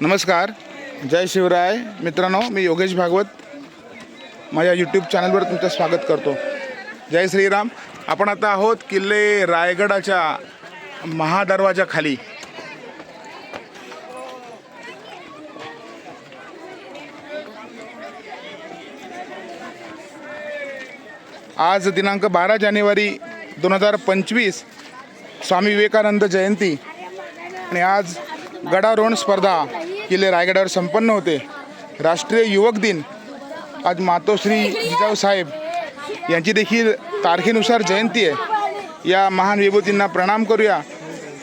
नमस्कार जय शिवराय. मित्रांनो मी योगेश भागवत. माझ्या यूट्यूब चॅनलवर तुमचं स्वागत करतो. जय श्रीराम. आपण आता आहोत किल्ले रायगडाच्या महादरवाजा खाली. आज दिनांक बारा जानेवारी दोन हजार पंचवीस स्वामी विवेकानंद जयंती. आणि आज गडारोहण स्पर्धा किल्ले रायगडावर संपन्न होते. राष्ट्रीय युवक दिन आज मातोश्री जिजाऊ साहेब यांची देखील तारखेनुसार जयंती आहे. या महान विभूतींना प्रणाम करूया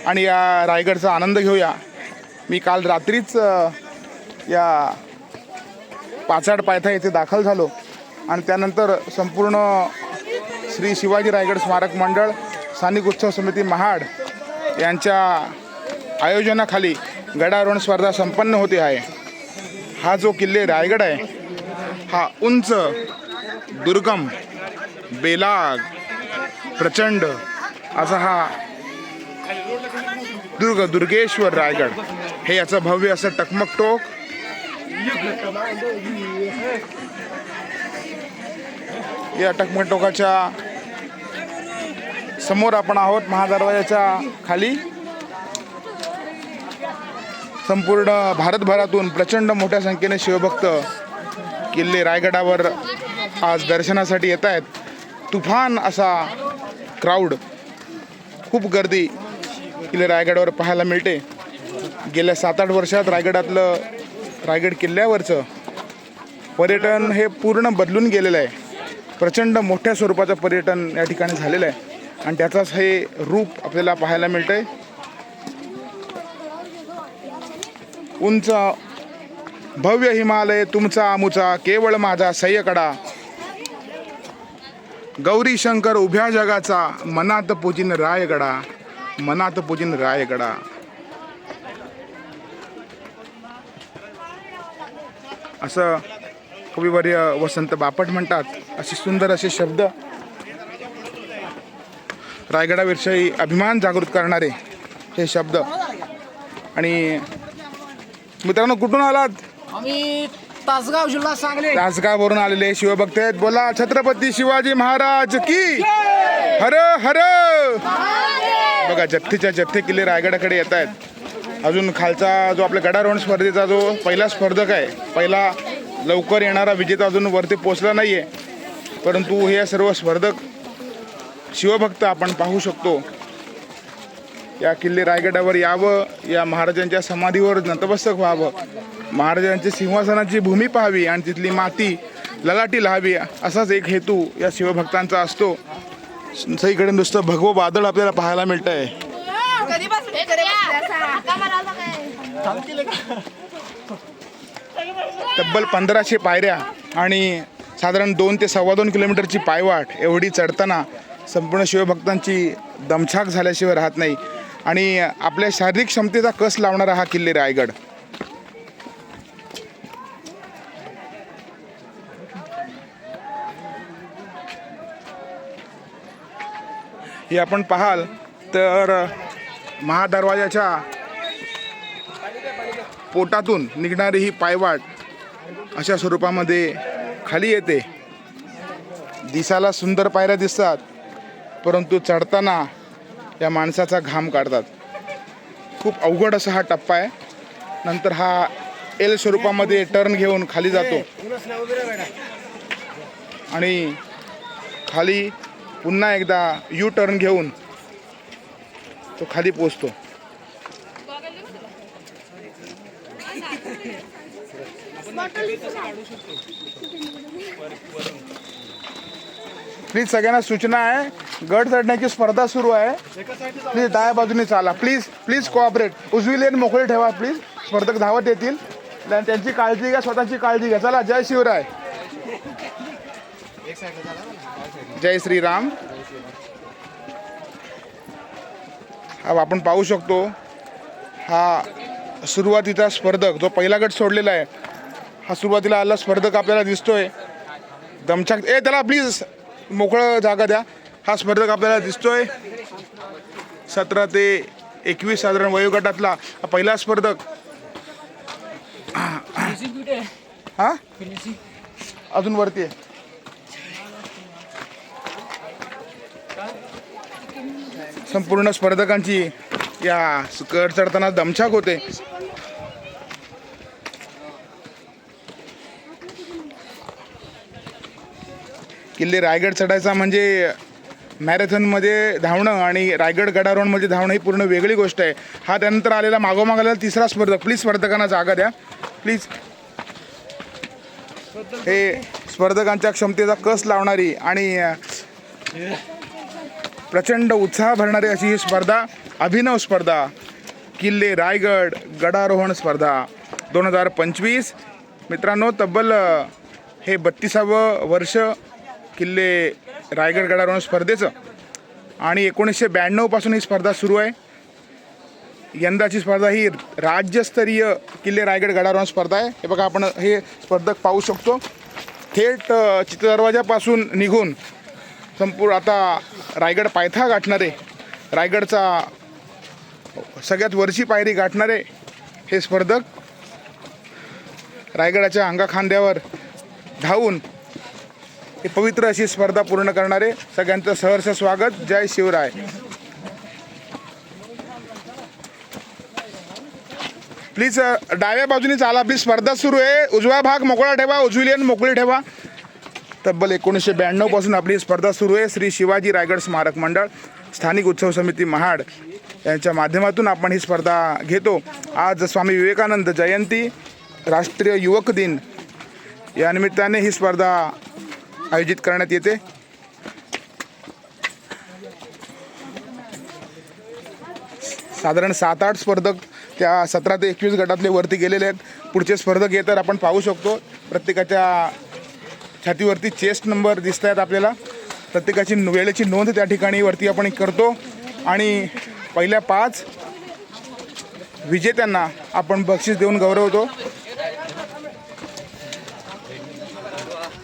आणि या रायगडचा आनंद घेऊया. मी काल रात्रीच या पाचाड पायथा येथे दाखल झालो आणि त्यानंतर संपूर्ण श्री शिवाजी रायगड स्मारक मंडळ स्थानिक उत्सव समिती महाड यांच्या आयोजनाखाली गडारोहण स्पर्धा संपन्न होते आहे. हा जो किल्ले रायगड आहे हा उंच दुर्गम बेलाग प्रचंड असा हा दुर्ग दुर्गेश्वर रायगड. हे याचं भव्य असं टकमक टोक. या टकमक टोकाच्या समोर आपण आहोत महादरवाजाच्या खाली. संपूर्ण भारतभरातून प्रचंड मोठ्या संख्येने शिवभक्त किल्ले रायगडावर आज दर्शनासाठी येत आहेत. तुफान असा क्राऊड खूप गर्दी किल्ले रायगडावर पाहायला मिळते. गेल्या सात आठ वर्षात रायगडातलं रायगड किल्ल्यावरचं पर्यटन हे पूर्ण बदलून गेलेलं आहे. प्रचंड मोठ्या स्वरूपाचं पर्यटन या ठिकाणी झालेलं आहे. आणि त्याचाच हे रूप आपल्याला पाहायला मिळतं आहे उंच भव्य हिमालय तुमचा आमुचा केवळ माझा सह्यकडा गौरी शंकर उभ्या जगाचा मनात पूजिन रायगडा मनात पूजिन रायगडा. असं कविवर्य वसंत बापट म्हणतात असे सुंदर असे शब्द. रायगडाविषयी अभिमान जागृत करणारे हे शब्द. आणि मित्रांनो कुठून आलात? आम्ही तासगाव जिल्हा सांगली. तासगाववरून आलेले शिवभक्त आहेत. बोला छत्रपती शिवाजी महाराज की? हर हर! बघा जथ्थेच्या जथ्थे किल्ले रायगडाकडे येत आहेत. अजून खालचा जो आपल्या गडारोहण स्पर्धेचा जो पहिला स्पर्धक आहे पहिला लवकर येणारा विजेता अजून वरती पोचला नाही आहे परंतु हे सर्व स्पर्धक शिवभक्त आपण पाहू शकतो. या किल्ले रायगडावर यावं या महाराजांच्या समाधीवर नतमस्तक व्हावं. महाराजांच्या सिंहासनाची भूमी पाहावी आणि तिथली माती ललाटी लाहावी असाच एक हेतू या शिवभक्तांचा असतो. सगळीकडे नुसतं भगवं वादळ आपल्याला पाहायला मिळत आहे? तब्बल पंधराशे पायऱ्या आणि साधारण दोन ते सव्वा दोन किलोमीटरची पायवाट एवढी चढताना संपूर्ण शिवभक्तांची दमछाक झाल्याशिवाय राहत नाही. आणि आपल्या शारीरिक क्षमतेचा कस लावणारा हा किल्ले रायगड. हे आपण पाहाल तर महादरवाजाच्या पोटातून निघणारी ही पायवाट अशा स्वरूपामध्ये खाली येते. दिसायला सुंदर पायऱ्या दिसतात परंतु चढताना या माणसाचा घाम काढतात. खूप अवघड असा हा टप्पा आहे. नंतर हा एल स्वरूपामध्ये टर्न घेऊन खाली जातो. आणि खाली पुन्हा एकदा यू टर्न घेऊन तो खाली पोचतो प्लीज सगळ्यांना सूचना आहे गड चढण्याची स्पर्धा सुरू आहे. प्लीज डाव्या बाजूने चाला. प्लीज प्लीज कोऑपरेट उजवी लेन मोकळी ठेवा प्लीज स्पर्धक धावत येतील. आणि त्यांची काळजी घ्या स्वतःची काळजी घ्या. चला जय शिवराय. जय श्रीराम. हा आपण पाहू शकतो हा सुरुवातीचा स्पर्धक जो पहिला गट सोडलेला आहे हा सुरुवातीला आला स्पर्धक आपल्याला दिसतोय. दमछाक ए त्याला प्लीज मोकळं जागा द्या. हा स्पर्धक आपल्याला दिसतोय. सतरा ते एकवीस साधारण वयोगटातला पहिला स्पर्धक. हा? अजून वरती आहे. संपूर्ण स्पर्धकांची या स्कर्ट चढताना दमछाक होते. किल्ले रायगड चढायचा म्हणजे मॅरेथॉनमध्ये धावणं आणि रायगड गडारोणमध्ये धावणं ही पूर्ण वेगळी गोष्ट आहे. हा त्यानंतर आलेला मागोमाग आलेला तिसरा स्पर्धक. प्लीज स्पर्धकांना जागा द्या. प्लीज हे स्पर्धकांच्या क्षमतेचा कस लावणारी आणि प्रचंड उत्साह भरणारी अशी ही स्पर्धा. अभिनव स्पर्धा. किल्ले रायगड गडारोहण स्पर्धा. दोन हजार पंचवीस. मित्रांनो तब्बल हे बत्तीसावं वर्ष किल्ले रायगड गडारोहण स्पर्धेचं. आणि एकोणीसशे ब्याण्णवपासून ही स्पर्धा सुरू आहे. यंदाची स्पर्धा ही राज्यस्तरीय किल्ले रायगड गडारोहण स्पर्धा आहे. हे बघा आपण हे स्पर्धक पाहू शकतो. थेट चित्रदरवाजापासून निघून संपूर्ण आता रायगड पायथा गाठणारे रायगडचा सगळ्यात वरची पायरी गाठणारे हे स्पर्धक रायगडाच्या अंगाखांद्यावर धावून ही पवित्र अशी स्पर्धा पूर्ण करणारे सगळ्यांचं सहर्ष स्वागत. जय शिवराय. प्लीज डाव्या बाजूने चाला. आपली स्पर्धा सुरू आहे. उजवा भाग मोकळा ठेवा. उजवी लेन मोकळी ठेवा. तब्बल एकोणीसशे ब्याण्णवपासून आपली स्पर्धा सुरू आहे. श्री शिवाजी रायगड स्मारक मंडळ स्थानिक उत्सव समिती महाड यांच्या माध्यमातून आपण ही स्पर्धा घेतो. आज स्वामी विवेकानंद जयंती राष्ट्रीय युवक दिन. या निमित्ताने ही स्पर्धा आयोजित करण्यात येते. साधारण सात आठ स्पर्धक त्या सतरा ते एकवीस गटातले वरती गेलेले आहेत. पुढचे स्पर्धक येतात आपण पाहू शकतो. प्रत्येकाच्या छातीवरती चेस्ट नंबर दिसत आहेत आपल्याला. प्रत्येकाची न- वेळेची नोंद त्या ठिकाणी वरती आपण करतो. आणि पहिल्या पाच विजेत्यांना आपण बक्षीस देऊन गौरवतो.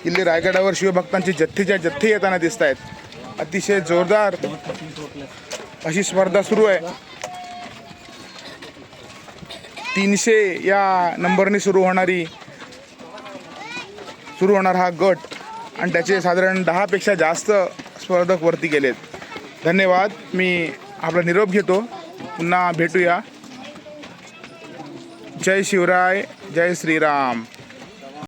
किल्ले रायगडावर शिवभक्तांची जथ्थेच्या जथ्थे येताना दिसत आहेत अतिशय जोरदार अशी स्पर्धा सुरू आहे. तीनशे या नंबरने सुरू होणारी सुरू होणार हा गट आणि त्याचे साधारण दहापेक्षा जास्त स्पर्धक वरती गेलेत. धन्यवाद. मी आपला निरोप घेतो. पुन्हा भेटूया. जय शिवराय जय श्रीराम.